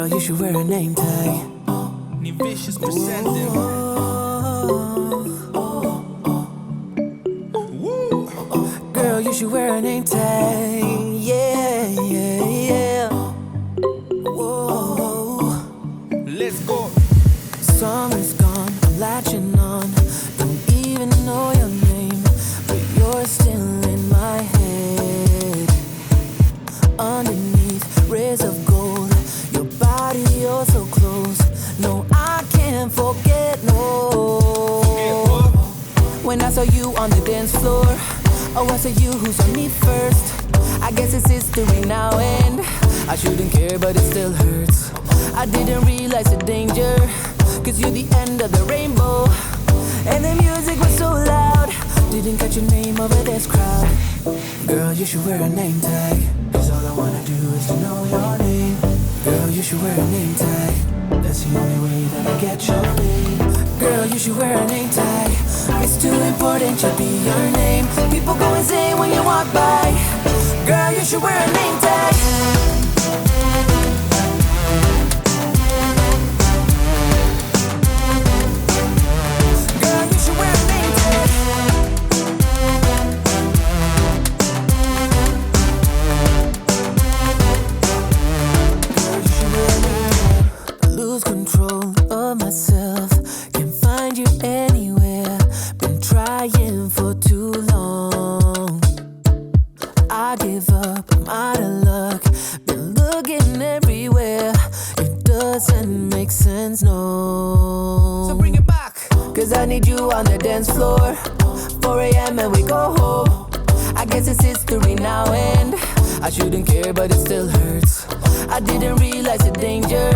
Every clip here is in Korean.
Girl, you should wear a name tag. Ni Vicious presenter. Girl, you should wear a name tag. When I saw you on the dance floor, oh, I saw you who's on me first. I guess it's history now, and I shouldn't care, but it still hurts. I didn't realize the danger, cause you're the end of the rainbow. And the music was so loud, didn't catch your name over this crowd. Girl, you should wear a name tag, cause all I wanna do is to know your name. Girl, you should wear a name tag, that's the only way that I get your name. Girl, you wear a name tag. It's too important to be your name. People go insane when you walk by. Girl, you should wear a name tag. Cause I need you on the dance floor. 4 a.m. and we go home. I guess it's history now, and I shouldn't care, but it still hurts. I didn't realize the danger.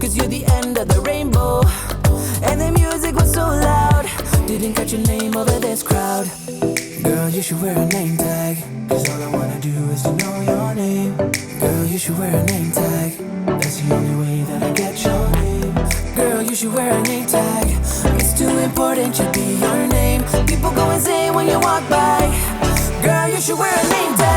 Cause you're the end of the rainbow. And the music was so loud. Didn't catch your name over this crowd. Girl, you should wear a name tag. Cause all I wanna do is to know your name. Girl, you should wear a name tag. That's the only way that I get your name. Girl, you should wear a name tag. It's too important, should be your name. People go insane when you walk by. Girl, you should wear a name tag.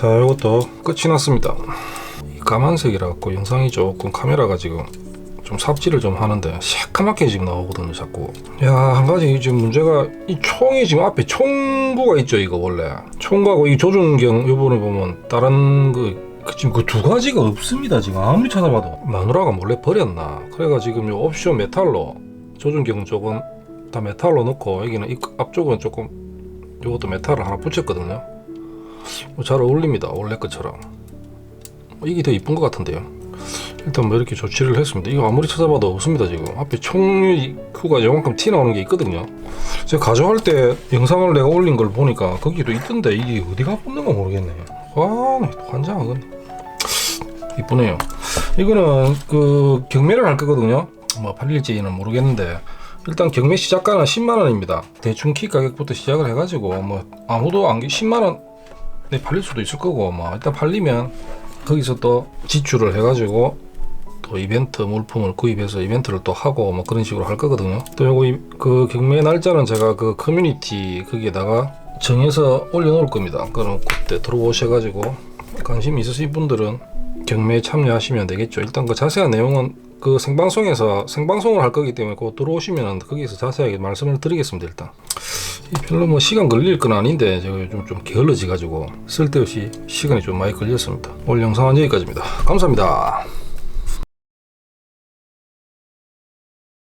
자 이것도 끝이 났습니다. 이 까만색이라 갖고 영상이 조금 카메라가 지금 좀 삽질을 좀 하는데 새까맣게 지금 나오거든요 자꾸. 야 한 가지 지금 문제가 이 총이 지금 앞에 총구가 있죠 이거 원래. 총구하고 이 조준경 요번에 보면 다른 그그 지금 그 두 가지가 없습니다 지금. 아무리 찾아봐도. 마누라가 몰래 버렸나. 그래가 지금 요 옵션 메탈로 조준경 쪽은 다 메탈로 넣고 여기는 이 앞쪽은 조금 요것도 메탈을 하나 붙였거든요. 뭐 잘 어울립니다 원래 것처럼. 뭐 이게 더 이쁜 것 같은데요. 일단 뭐 이렇게 조치를 했습니다. 이거 아무리 찾아봐도 없습니다 지금. 앞에 총구가 요만큼 티 나오는 게 있거든요. 제가 가져갈 때 영상을 내가 올린 걸 보니까 거기도 있던데 이게 어디가 붙는가 모르겠네 아 환장하겠네 이쁘네요. 이거는 그 경매를 할 거거든요. 뭐 팔릴지는 모르겠는데 일단 경매 시작가는 10만원입니다. 대충 키 가격부터 시작을 해가지고 뭐 아무도 안 10만원 네, 팔릴 수도 있을 거고 뭐 일단 팔리면 거기서 또 지출을 해가지고 또또 이벤트 물품을 구입해서 이벤트를 또 하고 뭐 그런 식으로 할 거거든요. 또 요거 이- 그 경매 날짜는 제가 그 커뮤니티 거기에다가 정해서 올려놓을 겁니다. 그럼 그때 들어오셔가지고 관심 있으신 분들은 경매에 참여하시면 되겠죠. 일단 그 자세한 내용은 그 생방송에서 생방송을 할 거기 때문에 그 들어오시면 거기서 자세하게 말씀을 드리겠습니다. 일단 이 별로 뭐 시간 걸릴 건 아닌데 제가 요즘 좀 게을러져 가지고 쓸데없이 시간이 좀 많이 걸렸습니다. 오늘 영상은 여기까지입니다. 감사합니다.